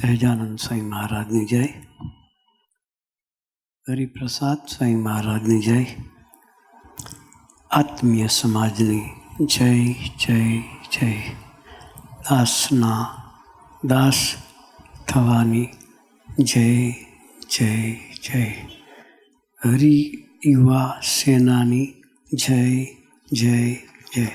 સહેજાનંદ સ્વામી મહારાજની જય. હરિપ્રસાદ સ્વામી મહારાજની જય. આત્મીય સમાજની જય જય જય. દાસના દાસ થવાની જય જય જય. હરિ યુવા સેનાની જય જય જય.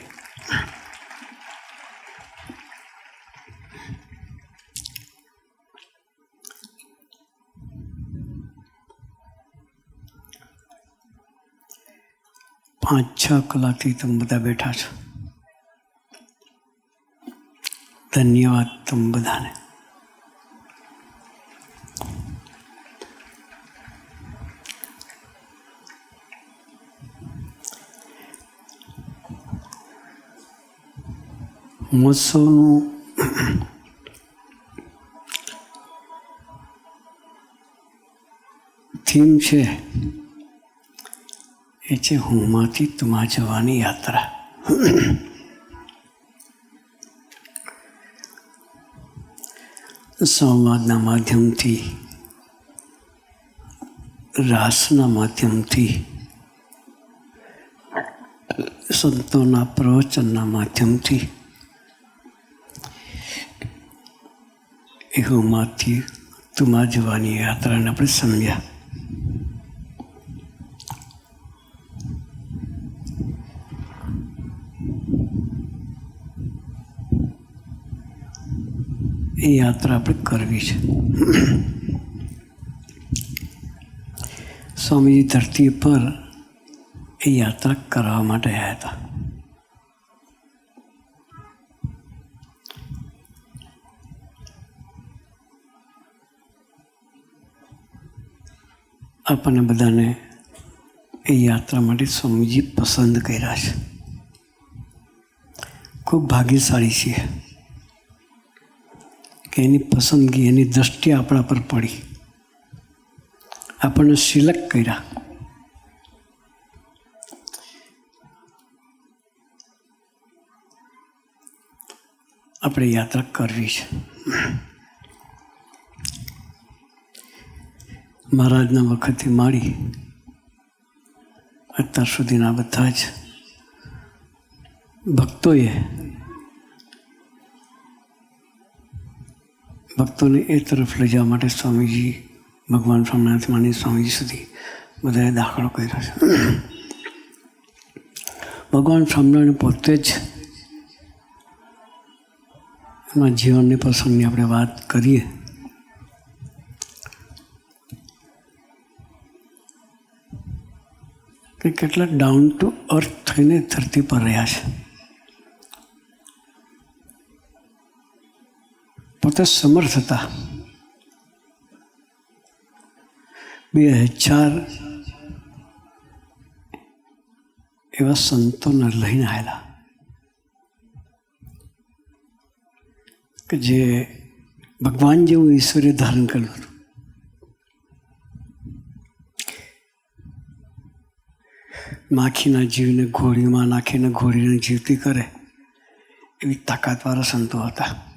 પાંચ છ કલાકથી તમે બધા બેઠા છો. ધન્યવાદ તમે બધાને. મહોત્સવનું થીમ છે એ છે, હુંમાંથી તુમા જવાની યાત્રા. સંવાદના માધ્યમથી, રાસના માધ્યમથી, સંતોના પ્રવચનના માધ્યમથી એહોમાંથી તુમા જવાની યાત્રાને આપણે સમજ્યા. એ યાત્રા આપણે કરવી છે. સ્વામીજી ધરતી પર એ યાત્રા કરવા માટે આવ્યા હતા. આપણને બધાને એ યાત્રા માટે સ્વામીજી પસંદ કર્યા છે. ખૂબ ભાગ્યશાળી છીએ. કે એની પસંદગી, એની દ્રષ્ટિ આપણા પર પડી. આપણને સિલેક્ટ કર્યા. આપણે યાત્રા કરવી છે. મહારાજના વખતથી માંડી અત્યાર સુધીના બધા જ ભક્તોએ ભક્તોને એ તરફ લઈ જવા માટે સ્વામીજી ભગવાન સ્વામિનાથ માની સ્વામીજી સુધી બધાએ દાખલો કર્યો છે. ભગવાન સ્વામિનારાયણ પોતે જ એમના જીવનની પ્રસંગની આપણે વાત કરીએ. કે કેટલા ડાઉન ટુ અર્થ થઈને ધરતી પર રહ્યા છે. પોતે સમર્થ હતા. બે હજાર એવા સંતોને લઈને આવેલા. કે જે ભગવાન જેવું ઈશ્વરે ધારણ કર્યું હતું. માખીના જીવને ઘોડીમાં નાખીને ઘોડીને જીવતી કરે એવી તાકાતવાળા સંતો હતા.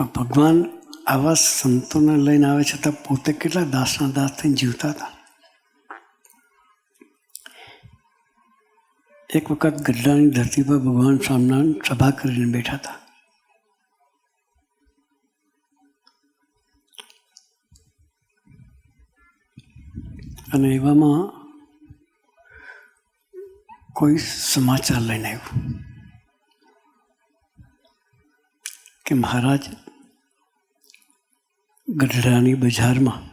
તો ભગવાન આવા સંતોને લઈને આવે છતાં પોતે કેટલા દાસના દાસ થઈને જીવતા હતા? એક વખત ગઢડાની ધરતી પર ભગવાન સ્વામિનારાયણ સભા કરીને બેઠા હતા. અને એવામાં કોઈ સમાચાર લઈને આવ્યું કે મહારાજ ગઢડાની બજારમાં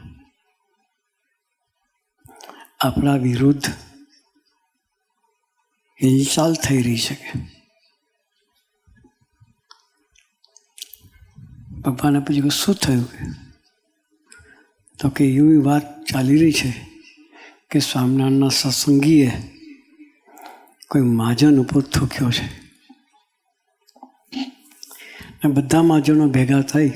આપણા વિરુદ્ધ હિલચાલ થઈ રહી છે કે? ભગવાને પૂછ્યું શું થયું કે? તો કે, એવી વાત ચાલી રહી છે કે સ્વામિનારાયણના સત્સંગીએ કોઈ મહાજન ઉપર થૂક્યો છે. બધા મહાજનો ભેગા થઈ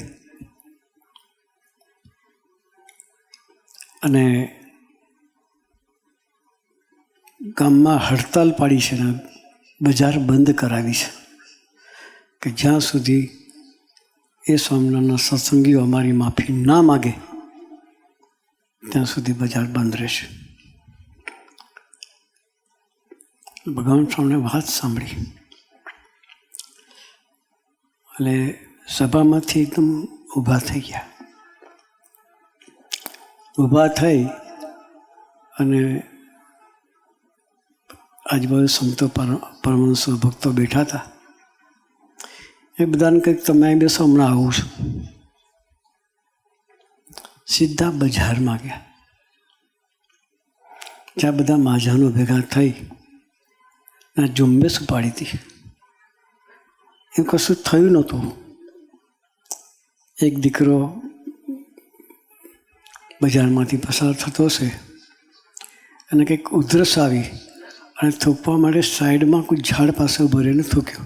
અને ગામમાં હડતાલ પાડી છે ને બજાર બંધ કરાવી છે. કે જ્યાં સુધી એ સ્વામિનારાયણના સત્સંગીઓ અમારી માફી ના માગે, ત્યાં સુધી બજાર બંધ રહેશે. ભગવાન સ્વામીને વાત સાંભળી. એટલે સભામાંથી એકદમ ઊભા થઈ ગયા. ઊભા થઈ અને આજુબાજુ સંતો પર- પરમહંસો ભક્તો બેઠા હતા. એ બધાને કંઈક તમે બેસો, હમણાં આવું છું. સીધા બજારમાં ગયા. જ્યાં બધા માજાનો ભેગા થઈ અને ઝુંબેશ ઉપાડી હતી. એમ કશું થયું નહોતું. એક દીકરો બજારમાંથી પસાર થતો હશે. અને કંઈક ઉધરસ આવી અને થૂકવા માટે સાઈડમાં કોઈ ઝાડ પાસે ઊભો રહીને થૂક્યો.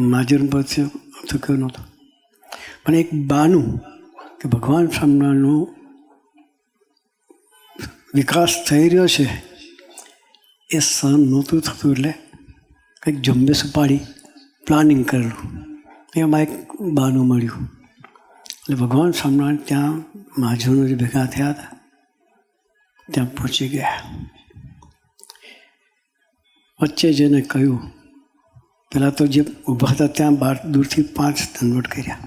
માજર પર થૂક્યો નહોતો. પણ એક બાનું કે ભગવાન સામનાનો વિકાસ થઈ રહ્યો છે, એ સહન નહોતું થતું એટલે કંઈક ઝુંબેશ પાડી પ્લાનિંગ કરેલું. એમાં એક બાનું મળ્યું. એટલે ભગવાન સ્વામિનારાયણ ત્યાં મહાજનો જે ભેગા થયા હતા, ત્યાં પહોંચી ગયા. વચ્ચે જેને કહ્યું, પહેલાં તો જે ઊભા હતા ત્યાં બાર, દૂરથી પાંચ દંડવટ કર્યા.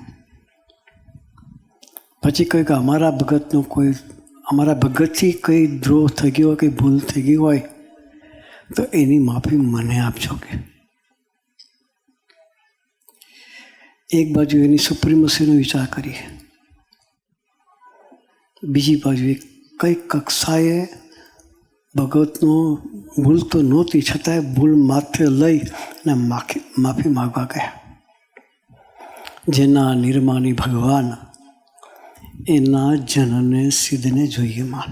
પછી કહ્યું કે અમારા ભગતનો કોઈ, અમારા ભગતથી કંઈ દ્રોહ થઈ ગયો હોય, કંઈ ભૂલ થઈ ગઈ હોય, તો એની માફી મને આપજો કે. એક બાજુ એની સુપ્રીમસીનો વિચાર કરીએ બીજી બાજુ એક કઈ કક્ષાએ ભગવતનો ભૂલ તો નહોતી, છતાંય ભૂલ માથે લઈ અને માફી માફી માગવા ગયા. જેના નિર્માની ભગવાન એના જનને સિદ્ધને જોઈએ માન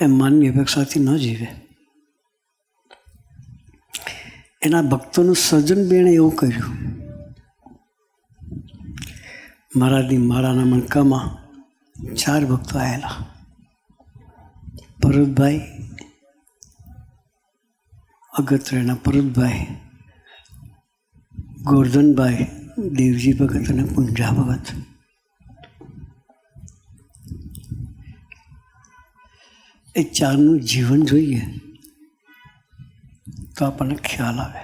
એ માનની અપેક્ષાથી ન જીવે. એના ભક્તોનું સર્જન બેણે એવું કર્યું. મહારાજની માળાના મણકામાં ચાર ભક્તો આવેલા ભરતભાઈ, અગત્યના ભરતભાઈ, ગોરધનભાઈ, દેવજી ભગત અને પુંજા ભગત. એ ચારનું જીવન જોઈએ. તો આપણને ખ્યાલ આવે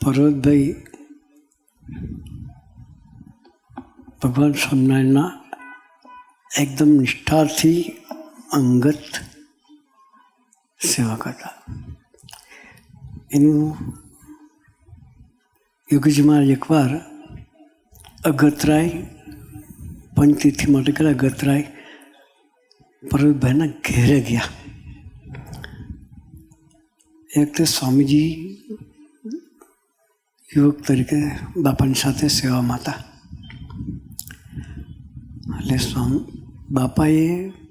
પર્વતભાઈ ભગવાન સ્વામિનારાયણના એકદમ નિષ્ઠાથી અંગત સેવક હતા એનું યોગીજીમાં એકવાર અગતરાય પંચતીર્થી માટે કર્યા અગતરાય પર્વતભાઈના ઘેરે ગયા એક વખતે સ્વામીજી યુવક તરીકે બાપાની સાથે સેવામાં હતા એટલે સ્વામી બાપાએ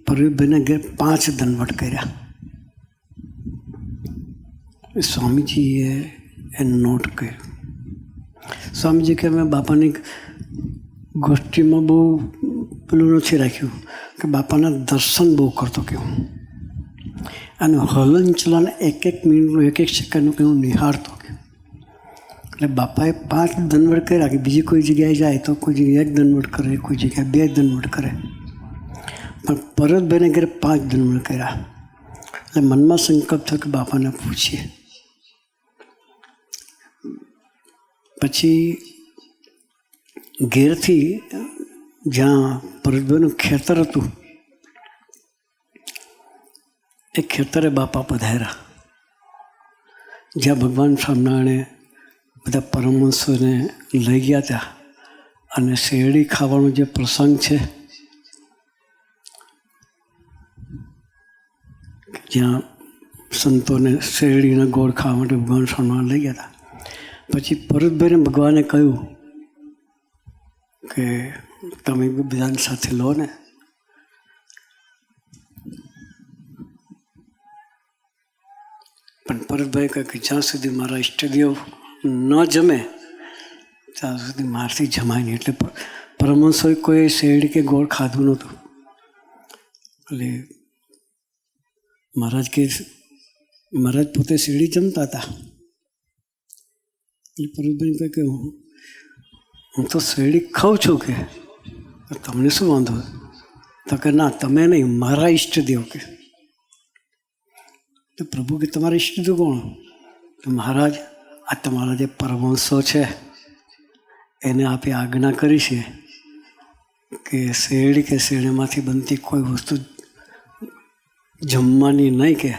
પરવીભાઈને ઘેર પાંચ દંડવટ કર્યા એ સ્વામીજીએ એ નોટ કર્યું સ્વામીજી કે મેં બાપાની ગોષ્ઠીમાં બહુ પેલું નથી રાખ્યું કે બાપાના દર્શન બહુ કરતો કે હું. અને હલનચલન એક એક મિનિટનું, એક એક સેકન્ડનું કે હું નિહાળતો કે એટલે બાપાએ પાંચ દંડવટ કર્યા કે બીજી કોઈ જગ્યાએ જાય તો કોઈ જગ્યાએ એક દંડવટ કરે, કોઈ જગ્યાએ બે દંડવટ કરે. પણ પરતભાઈને ઘરે પાંચ દંડવટ કર્યા. એટલે મનમાં સંકલ્પ થયો કે બાપાને પૂછીએ. પછી ઘેરથી જ્યાં પરતભાઈનું ખેતર હતું, એ ખેતરે બાપા પધાર્યા. જ્યાં ભગવાન સ્વામિનારાયણે બધા પરમહંસોને લઈ ગયા હતા અને શેરડી ખાવાનો જે પ્રસંગ છે, જ્યાં સંતોને શેરડીના ગોળ ખાવા માટે ભગવાન સ્વામિનારાયણ લઈ ગયા હતા પછી પરતભાઈને ભગવાને કહ્યું કે તમે બી બધાની સાથે લો ને. પણ પરતભાઈ કહે કે જ્યાં સુધી મારા સ્ટુડિયો ન જમે, ત્યાં સુધી મારથી જમાય નહીં. એટલે પરમહંસોએ કોઈ શેરડી કે ગોળ ખાધું નહોતું. એટલે મહારાજ કે મહારાજ પોતે શેરડી જમતા હતા. એટલે પરેશભાઈ કહે કે હું હું તો શેરડી ખાઉં છું કે. તમને શું વાંધો? તો કે ના, તમે નહીં, મારા ઈષ્ટદેવ કે. તો પ્રભુ કે તમારા ઈષ્ટદેવ કોણ? તો મહારાજ, આ તમારા જે પરમહંસો છે, એને આપે આજ્ઞા કરી છે કે શેરડી કે શેરડીમાંથી બનતી કોઈ વસ્તુ જમવાની નહીં કે.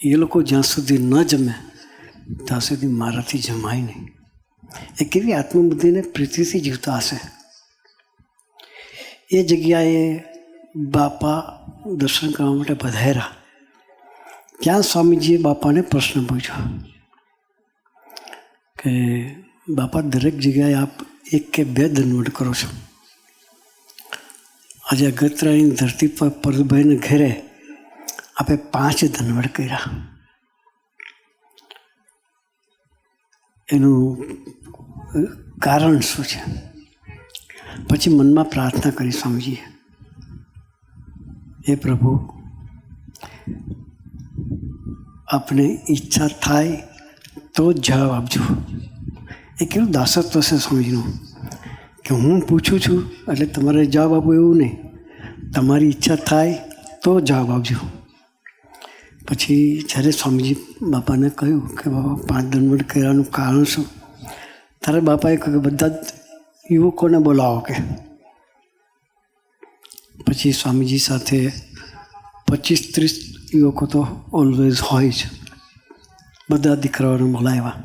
એ લોકો જ્યાં સુધી ન જમે, ત્યાં સુધી મારાથી જમાય નહીં. એ કેવી આત્મબુદ્ધિને પ્રીતિથી જીવતા હશે? એ જગ્યાએ બાપા દર્શન કરવા માટે પધાર્યા. ત્યાં સ્વામીજીએ બાપાને પ્રશ્ન પૂછ્યો કે, બાપા, દરેક જગ્યાએ આપ એક કે બે દંડવટ કરો છો? આજે અગત્યાની ધરતી પર પરભાઈને ઘેરે આપે પાંચ ધનવડ કર્યા. એનું કારણ શું છે? પછી મનમાં પ્રાર્થના કરી સ્વામીજી હે પ્રભુ, આપને ઈચ્છા થાય તો જ જવાબ આપજો. એ કેવું દાસત્વ છે સ્વામીજીનું? કે હું પૂછું છું, એટલે તમારે જવાબ આપવો એવું નહીં. તમારી ઈચ્છા થાય તો જવાબ આપજો. પછી જ્યારે સ્વામીજી બાપાને કહ્યું કે, બાપા, પાંચ દંડ કર્યાનું કારણ શું? ત્યારે બાપાએ કહ્યું કે બધા જ યુવકોને બોલાવો કે પછી સ્વામીજી સાથે પચીસ ત્રીસ યુવકો તો ઓલવેઝ હોય જ બધા દીકરાઓને બોલાવ્યા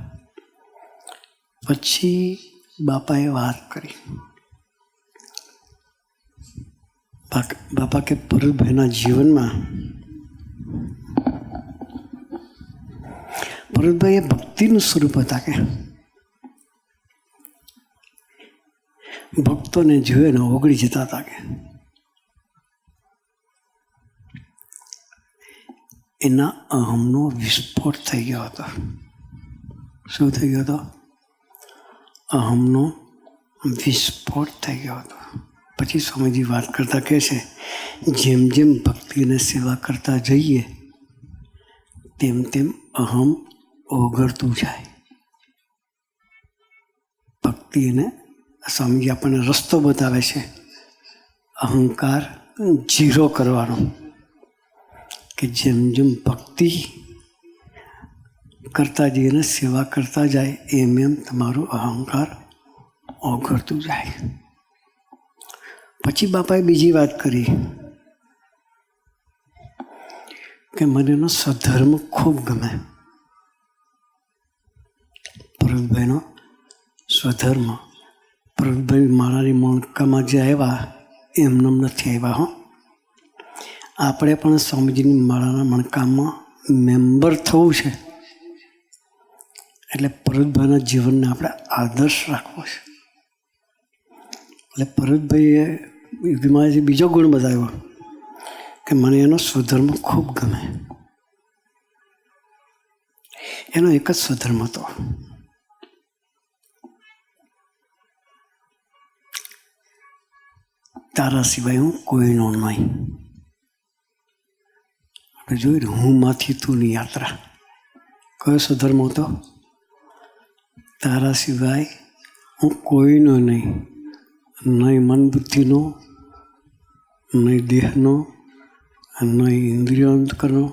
પછી બાપાએ વાત કરી બાક- બાપા કે ભરતભાઈના જીવનમાં ભરતભાઈ એ ભક્તિનું સ્વરૂપ હતા કે ભક્તોને જોયે ને ઓગળી જતા હતા કે. એના અહમનો વિસ્ફોટ થઈ ગયો હતો. શું થઈ ગયો હતો? અહમનો વિસ્ફોટ થઈ ગયો હતો. પછી સ્વામીજી વાત કરતા કહે છે, જેમ જેમ ભક્તિને સેવા કરતા જઈએ, તેમ તેમ અહમ ઓગળતું જાય. ભક્તિ એને સ્વામીજી આપણને રસ્તો બતાવે છે. અહંકાર જીરો કરવાનો. કે જેમ જેમ ભક્તિ કરતા જઈએ અને સેવા કરતા જાય, એમ એમ તમારો અહંકાર ઓગળતું જાય. પછી બાપાએ બીજી વાત કરી. કે મને એનો સ્વધર્મ ખૂબ ગમે. ભરતભાઈનો સ્વધર્મ. ભરતભાઈ મારાની મણકામાં જે આવ્યા એમને નથી આવ્યા, હો. આપણે પણ સ્વામીજીની માળાના મણકામાં મેમ્બર થવું છે. એટલે ભરતભાઈના જીવનને આપણે આદર્શ રાખવો છે. એટલે ભરતભાઈએ યુદ્ધમાં બીજો ગુણ બતાવ્યો, કે મને એનો સ્વધર્મ ખૂબ ગમે. એનો એક જ સ્વધર્મ હતો. તારા સિવાય હું કોઈનો નહીં. આપણે જોયું ને, હું માથી તુંની યાત્રા. કયો સ્વધર્મ હતો? તારા સિવાય હું કોઈનો નહીં. નહીં મન બુદ્ધિનો નહીં દેહનો, નહીં ઇન્દ્રિયોંતકરનો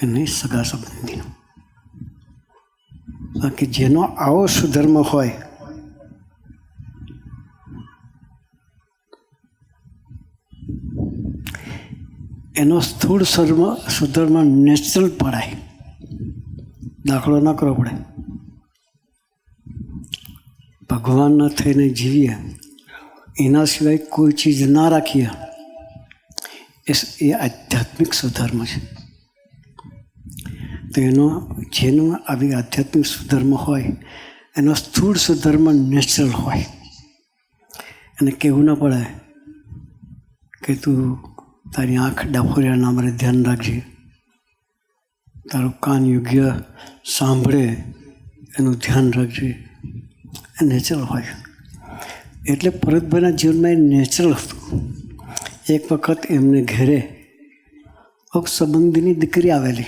કે નહીં સગા સંબંધીનો. બાકી જેનો આવો સુધર્મ હોય એનો સ્થૂળ સર્મ સુધર્મ નેચરલ પડાય. દાખલો ન કરવો પડે. ભગવાનના થઈને જીવીએ, એના સિવાય કોઈ ચીજ ના રાખીએ, એ એ આધ્યાત્મિક સુધર્મ છે. તો એનો જેનો આવી આધ્યાત્મિક સુધર્મ હોય, એનો સ્થૂળ સુધર્મ નેચરલ હોય. એને કહેવું ન પડે કે તું તારી આંખ ડાફોરિયા નામરે ધ્યાન રાખજે. તારું કાન યોગ્ય સાંભળે, એનું ધ્યાન રાખજે. એ નેચરલ હોય. એટલે ભરતભાઈના જીવનમાં એ નેચરલ હતું. એક વખત એમને ઘેરે એક સંબંધીની દીકરી આવેલી.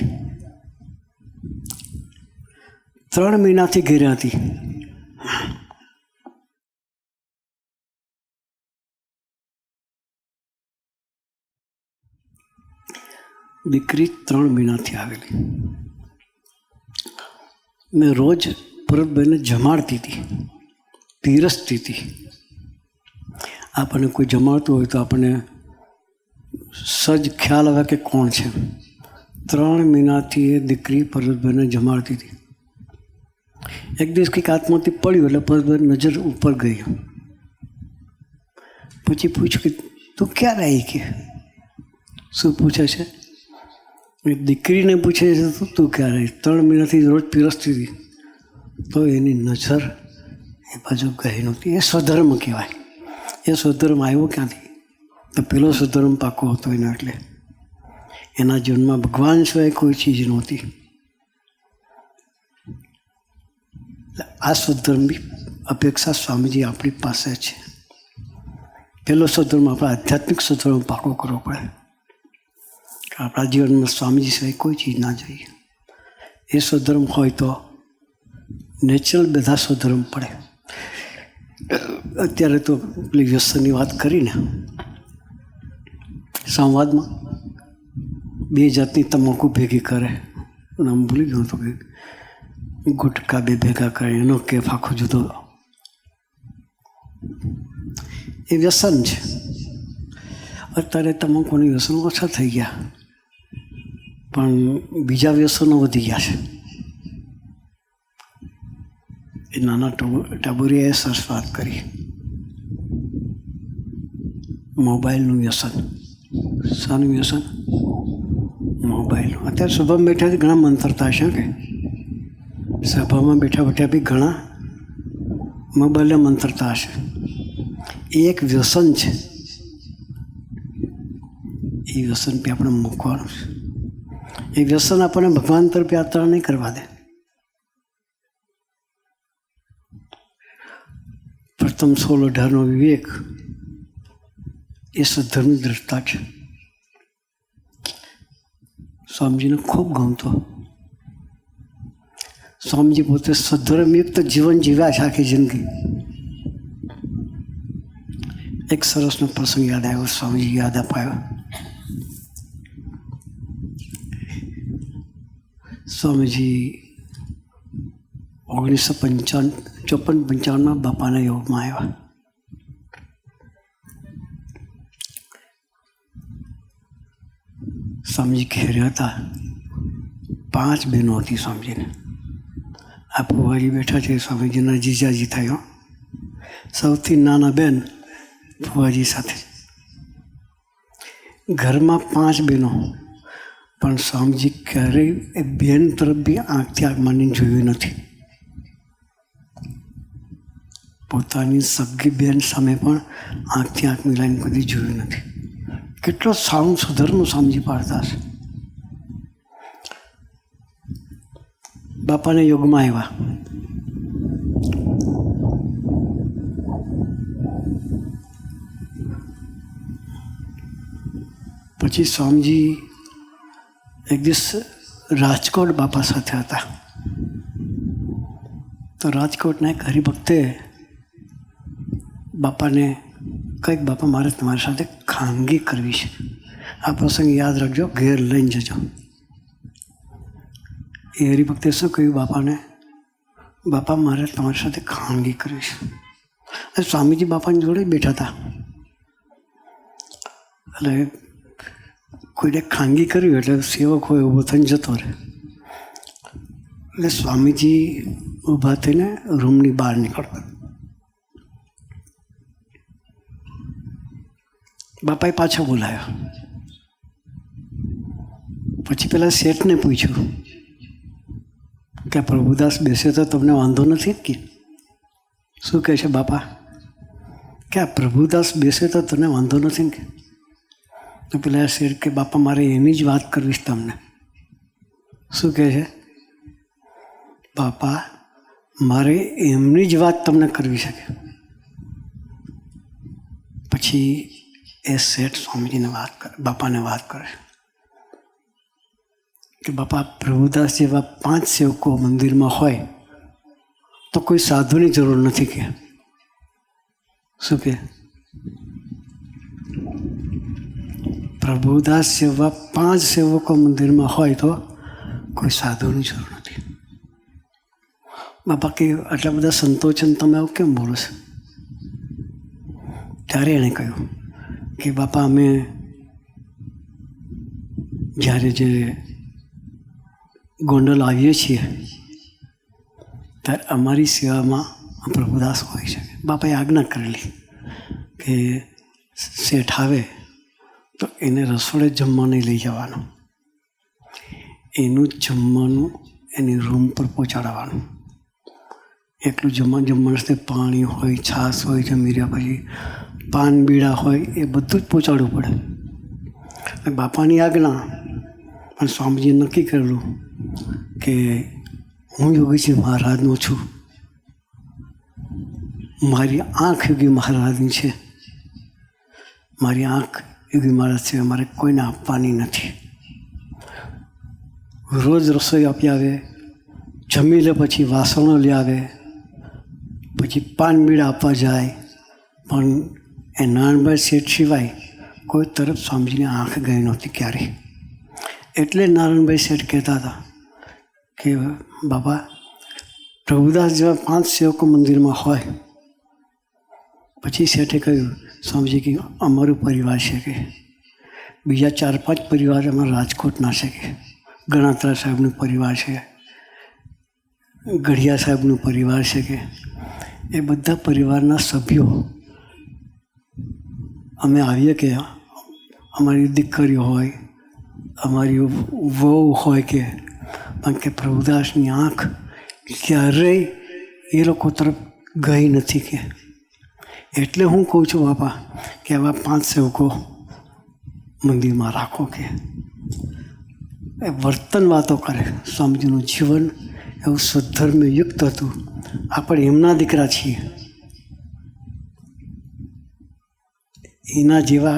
ત્રણ મહિનાથી ઘેરે હતી. દીકરી ત્રણ મહિનાથી આવેલી. મેં રોજ ભરતભાઈને જમાડતી હતી. પીરસતી હતી. આપણને કોઈ જમાડતું હોય તો આપણને સજ ખ્યાલ આવે કે કોણ છે. ત્રણ મહિનાથી એ દીકરી ભરતભાઈને જમાડતી હતી. એક દિવસ કંઈક આત્માથી પડ્યું એટલે ભરતભાઈ નજર ઉપર ગઈ. પછી પૂછ્યું કે તું ક્યારે આવી કે? શું પૂછે છે? દીકરીને પૂછે છે તો તું ક્યારે ત્રણ મહિનાથી રોજ પીરસતી હતી? તો એની નજર એ બાજુ ગઈ નહોતી. એ સ્વધર્મ કહેવાય. એ સ્વધર્મ આવ્યો ક્યાંથી? તો પેલો સ્વધર્મ પાકો હતો એનો એટલે. એના જીવનમાં ભગવાન સિવાય કોઈ ચીજ નહોતી. આ સ્વધર્મની અપેક્ષા સ્વામીજી આપણી પાસે છે. પેલો સ્વધર્મ, આપણે આધ્યાત્મિક સ્વધર્મ પાકો કરવો પડે. આપણા જીવનમાં સ્વામીજી સિવાય કોઈ ચીજ ના જોઈએ. એ સ્વધર્મ હોય તો નેચરલ બધા સ્વધર્મ પડે. અત્યારે તો પેલી વ્યસનની વાત કરીને સંવાદમાં બે જાતની તમાકુ ભેગી કરે. નામ ભૂલી ગયો તો કે ગુટકા બે ભેગા કરે, એનો કેફ આખો જુદો. એ વ્યસન છે. અત્યારે તમાકુની વ્યસનો ઓછા થઈ ગયા. પણ બીજા વ્યસનો વધી ગયા છે. એ નાના ટબુ ટબુરીએ સરસ વાત કરી. મોબાઈલનું વ્યસન. શાનું વ્યસન? મોબાઈલ. અત્યારે સભામાં બેઠા ઘણા મંતરતા હશે કે સભામાં બેઠા બેઠા બી ઘણા મોબાઈલને મંતરતા હશે. એ એક વ્યસન છે. એ વ્યસન બી આપણે મૂકવાનું છે. એ વ્યસન આપણને ભગવાન તરફ યાત્રા નહીં કરવા દે. પ્રથમ સોળ અઢારનો વિવેક એ સદ્ધર્મની દ્રષ્ટા છે. સ્વામીજીને ખૂબ ગમતો. સ્વામીજી પોતે સદ્ધર્મયુક્ત જીવન જીવ્યા છે આખી જિંદગી. એક સરસનો પ્રસંગ યાદ આવ્યો, સ્વામીજી યાદ અપાયો. સ્વામીજી ઓગણીસો પંચાવન ચોપન પંચાવનમાં બાપાના યોગમાં આવ્યા. સ્વામીજી ઘેર હતા. પાંચ બહેનો હતી સ્વામીજીને. આ ફુવારી બેઠા છે, સ્વામીજીના જીજાજી થયો. સૌથી નાના બેન ફુવાજી સાથે. ઘરમાં પાંચ બહેનો. પણ સ્વામીજી ક્યારેય એ બેન તરફ બી આંખથી આંખ માની જોયું નથી. પોતાની સગી બેન સામે પણ આંખથી આંખ મિલાઈને કદી જોયું નથી. કેટલો સાઉન્ડ સુધરનું સમજી પાડતા છે બાપાને યોગમાં આવ્યા. પછી સ્વામીજી એક દિવસ રાજકોટ બાપા સાથે હતા. તો રાજકોટના એક હરિભક્તે બાપાને કંઈક બાપા, મારે તમારી સાથે ખાનગી કરવી છે. આ પ્રસંગ યાદ રાખજો, ઘેર લઈને જજો. એ હરિભક્તે શું કહ્યું બાપાને? બાપા, મારે તમારી સાથે ખાનગી કરવી છે. સ્વામીજી બાપાની જોડે બેઠા હતા. એટલે કોઈને ખાનગી કર્યું એટલે સેવક હોય ઊભો થઈને જતો રહે. એટલે સ્વામીજી ઊભા થઈને રૂમની બહાર નીકળતા. બાપાએ પાછો બોલાયો. પછી પેલા શેઠને પૂછ્યું કે પ્રભુદાસ બેસે તો તમને વાંધો નથી કે? શું કહે છે બાપા? કે પ્રભુદાસ બેસે તો તને વાંધો નથી કે? તો પેલા શેઠ કે બાપા મારે એની જ વાત કરવી છે તમને શું કહે છે બાપા મારે એમની જ વાત તમને કરવી છે કે પછી એ શેઠ સ્વામીજીને વાત કરે બાપાને વાત કરે કે બાપા પ્રભુદાસ જેવા પાંચ સેવકો મંદિરમાં હોય તો કોઈ સાધુની જરૂર નથી કે શું કે પ્રભુદાસ જેવા પાંચ સેવકો મંદિરમાં હોય તો કોઈ સાધુની જરૂર નથી. બાપા કે આટલા બધા સંતોચન તમે આવું કેમ બોલો છો? ત્યારે એણે કહ્યું કે બાપા, અમે જ્યારે જે ગોંડલ આવીએ છીએ, ત્યારે અમારી સેવામાં પ્રભુદાસ હોય છે. બાપાએ આજ્ઞા કરેલી કે શેઠ આવે તો એને રસોડે જમવા નહીં લઈ જવાનું. એનું જમવાનું એની રૂમ પર પહોંચાડવાનું. એટલું જમવા જમવાનું પાણી હોય, છાશ હોય, જમી રહ્યા પછી પાન બીડા હોય, એ બધું જ પહોંચાડવું પડે. બાપાની આજ્ઞા, પણ સ્વામીજીએ નક્કી કરેલું કે હું યોગીજી મહારાજનો છું. મારી આંખ યોગી મહારાજની છે. મારી આંખ યોગી મારા છે મારે કોઈને આપવાની નથી. રોજ રસોઈ આપી આવે, જમી લે પછી વાસણો લઈ આવે, પછી પાન બીડા આપવા જાય, પણ એ નાનભાઈ શેઠ સિવાય કોઈ તરફ સ્વામીજીની આંખ ગઈ નહોતી ક્યારેય એટલે નારાયણભાઈ શેઠ કહેતા હતા કે બાબા પ્રભુદાસ જેવા પાંચ સેવકો મંદિરમાં હોય. પછી શેઠે કહ્યું સ્વામીજી કે અમારું પરિવાર છે કે બીજા ચાર પાંચ પરિવાર અમારા રાજકોટના છે કે ગણાત્રા સાહેબનું પરિવાર છે, ગઢિયા સાહેબનું પરિવાર છે કે એ બધા પરિવારના સભ્યો અમે આવીએ કે અમારી દીકરીઓ હોય, અમારી વહુ હોય કે, પણ કે પ્રભુદાસની આંખ ક્યારેય એ લોકો તરફ ગઈ નથી કે. એટલે હું કહું છું, બાપા, કે આવા પાંચ સેવકો મંદિરમાં રાખો કે. એ વર્તન વાતો કરે, સ્વામીજીનું જીવન એવું સદ્ધર્મયુક્ત હતું. આપણે એમના દીકરા છીએ. એના જેવા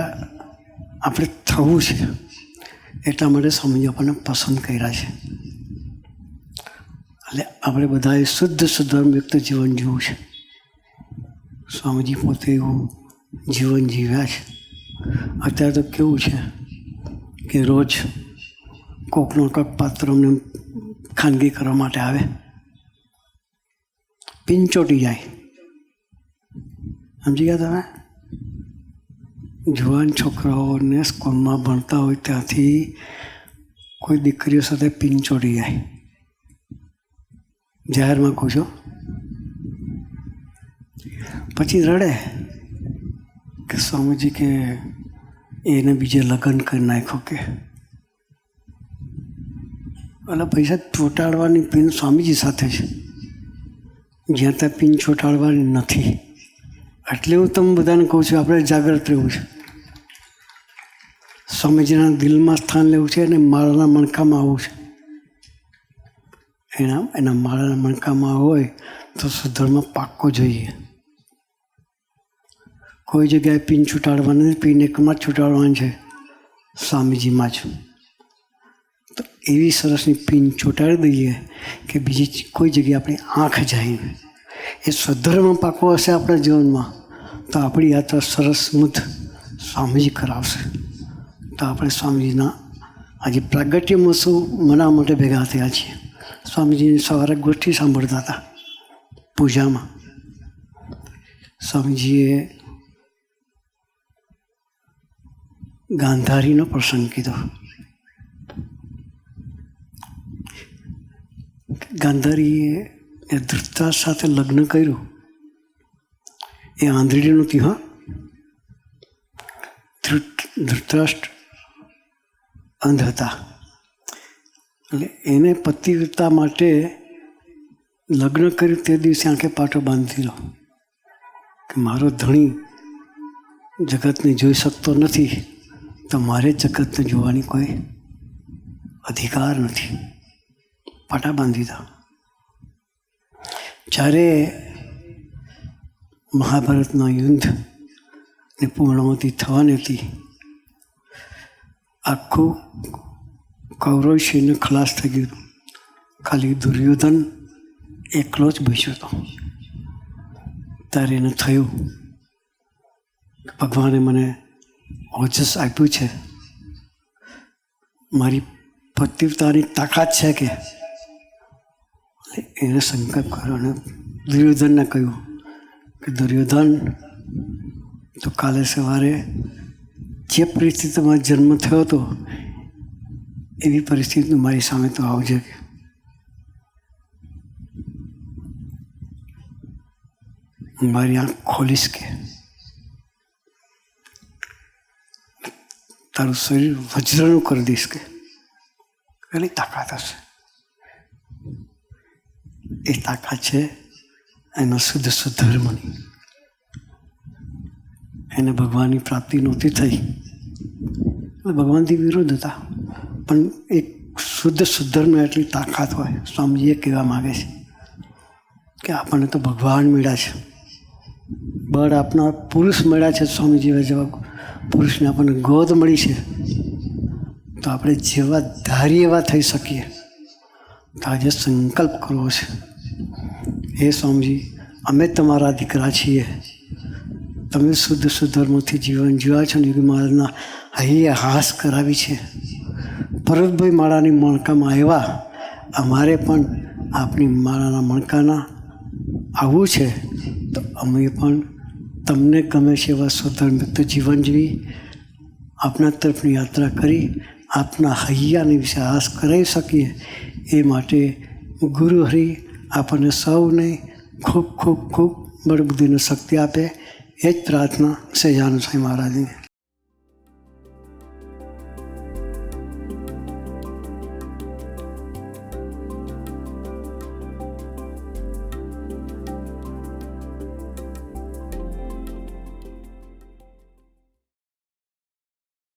આપણે થવું છે, એટલા માટે સ્વામીજી આપણને પસંદ કર્યા છે. એટલે આપણે બધાએ શુદ્ધ સુધર્મયુક્ત જીવન જીવવું છે. સ્વામીજી પોતે એવું જીવન જીવ્યા છે. અત્યારે તો કેવું છે કે રોજ કોકનો કોક પાત્ર અમને ખાનગી કરવા માટે આવે. પિંચોટી જાય. સમજી ગયા તમે? જુવાન છોકરાઓને સ્કૂલમાં ભણતા હોય ત્યાંથી કોઈ દીકરીઓ સાથે પિંચોટી જાય. જાહેરમાં કહું છું. પછી રડે કે સ્વામીજી કે એને બીજે લગ્ન કરી નાખ્યો કે. એટલે પૈસા ચોંટાડવાની પિન સ્વામીજી સાથે છે. જ્યાં ત્યાં પિન ચોંટાડવાની નથી. એટલે હું તમને બધાને કહું છું, આપણે જાગૃત રહેવું છે. સ્વામીજીના દિલમાં સ્થાન લેવું છે અને માળાના મણકામાં આવવું છે. એના એના માળાના મણકામાં હોય તો સુધરમાં પાક્કો જોઈએ. કોઈ જગ્યાએ પિન છૂટાડવાની પિન એકમાં છૂટાડવાની છે. સ્વામીજીમાં જ તો એવી સરસની પિન છૂટાડી દઈએ કે બીજી કોઈ જગ્યાએ આપણી આંખ જાય. એ સ્વધર્મ પાકો હશે આપણા જીવનમાં, તો આપણી યાત્રા સરસ સ્મૂથ સ્વામીજી કરાવશે. તો આપણે સ્વામીજીના આજે પ્રાગટ્ય મહોત્સવ મના માટે ભેગા થયા છીએ. સ્વામીજીની સવારે ગોષ્ઠી સાંભળતા હતા પૂજામાં. સ્વામીજીએ ગાંધારીનો પ્રસંગ કીધો. ગાંધારીએ એ ધૃતરાજ સાથે લગ્ન કર્યું. એ આંધળી નહોતી ધૃતરાષ્ટ્ર અંધ હતા. એટલે એને પતિવ્રતા માટે લગ્ન કર્યું તે દિવસે આંખે પાટો બાંધીલો કે મારો ધણી જગતને જોઈ શકતો નથી. તો મારે જગતને જોવાની કોઈ અધિકાર નથી. પાટા બાંધી દીધા જ્યારે મહાભારતના યુદ્ધ ને પૂર્ણાવતી થવાની હતી, આખું કૌરવ ખલાસ થઈ ગયું. ખાલી દુર્યોધન એકલો જ બેસ્યો હતો. ત્યારે એને થયું ભગવાને મને ઓજસ આપ્યું છે. મારી પતિવતાની તાકાત છે કે એને સંકલ્પ કર્યો અને દુર્યોધનને કહ્યું કે, દુર્યોધન, તો કાલે સવારે જે પરિસ્થિતિમાં જન્મ થયો હતો, એવી પરિસ્થિતિ મારી સામે તો આવજે. મારી આંખ ખોલીશ કે તારું શરીર વજ્રનું કરી દઈશ કે? એની તાકાત હશે એ તાકાત છે, એનો શુદ્ધ સુધર્મની એને ભગવાનની પ્રાપ્તિ નહોતી થઈ. ભગવાનથી વિરોધ હતા. પણ એક શુદ્ધ સુધર્મ એટલી તાકાત હોય સ્વામીજી એ કહેવા માગે છે કે આપણને તો ભગવાન મળ્યા છે. બળ આપનાર પુરુષ મળ્યા છે સ્વામીજીએ જવાબ. પુરુષને આપણને ગોદ મળી છે, તો આપણે જેવા ધારીએ એવા થઈ શકીએ. તો આજે સંકલ્પ કરવો છે. હે સ્વામીજી, અમે તમારા દીકરા છીએ. તમે શુદ્ધ સુધર્મથી જીવન જીવા છો ને મારાના હૈયે હાસ કરાવી છે. ભરતભાઈ માળાની મણકામાં આવ્યા. અમારે પણ આપણી માળાના મણકાના આવવું છે. તો અમે પણ તમને ગમે છે એવા સ્વતંત્ર જીવન જીવી, આપના તરફની યાત્રા કરી, આપના હૈયાની વિશે આસ કરાવી શકીએ, એ માટે ગુરુ હરિ આપણને સૌને ખૂબ ખૂબ ખૂબ બળબુદ્ધિની શક્તિ આપે. એ જ પ્રાર્થના સહેજાનુ સાંઈ મહારાજની.